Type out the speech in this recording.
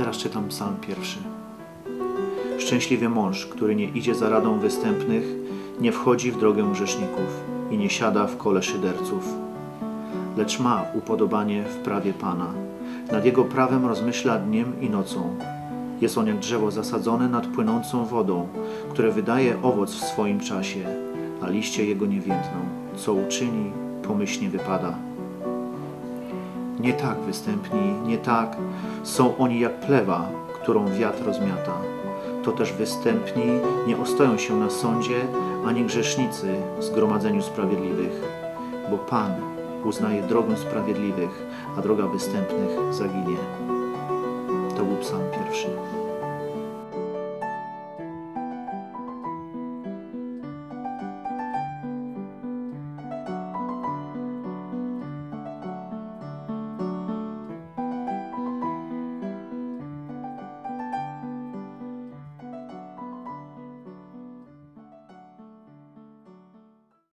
teraz czytam psalm pierwszy. Szczęśliwy mąż, który nie idzie za radą występnych, nie wchodzi w drogę grzeszników i nie siada w kole szyderców, lecz ma upodobanie w prawie Pana. Nad jego prawem rozmyśla dniem i nocą. Jest on jak drzewo zasadzone nad płynącą wodą, które wydaje owoc w swoim czasie, a liście jego nie więdną. Co uczyni, pomyślnie wypada. Nie tak występni, nie tak. Są oni jak plewa, którą wiatr rozmiata. To też występni nie ostoją się na sądzie, ani grzesznicy w zgromadzeniu sprawiedliwych. Bo Pan uznaje drogę sprawiedliwych, a droga występnych zaginie. To był psalm pierwszy.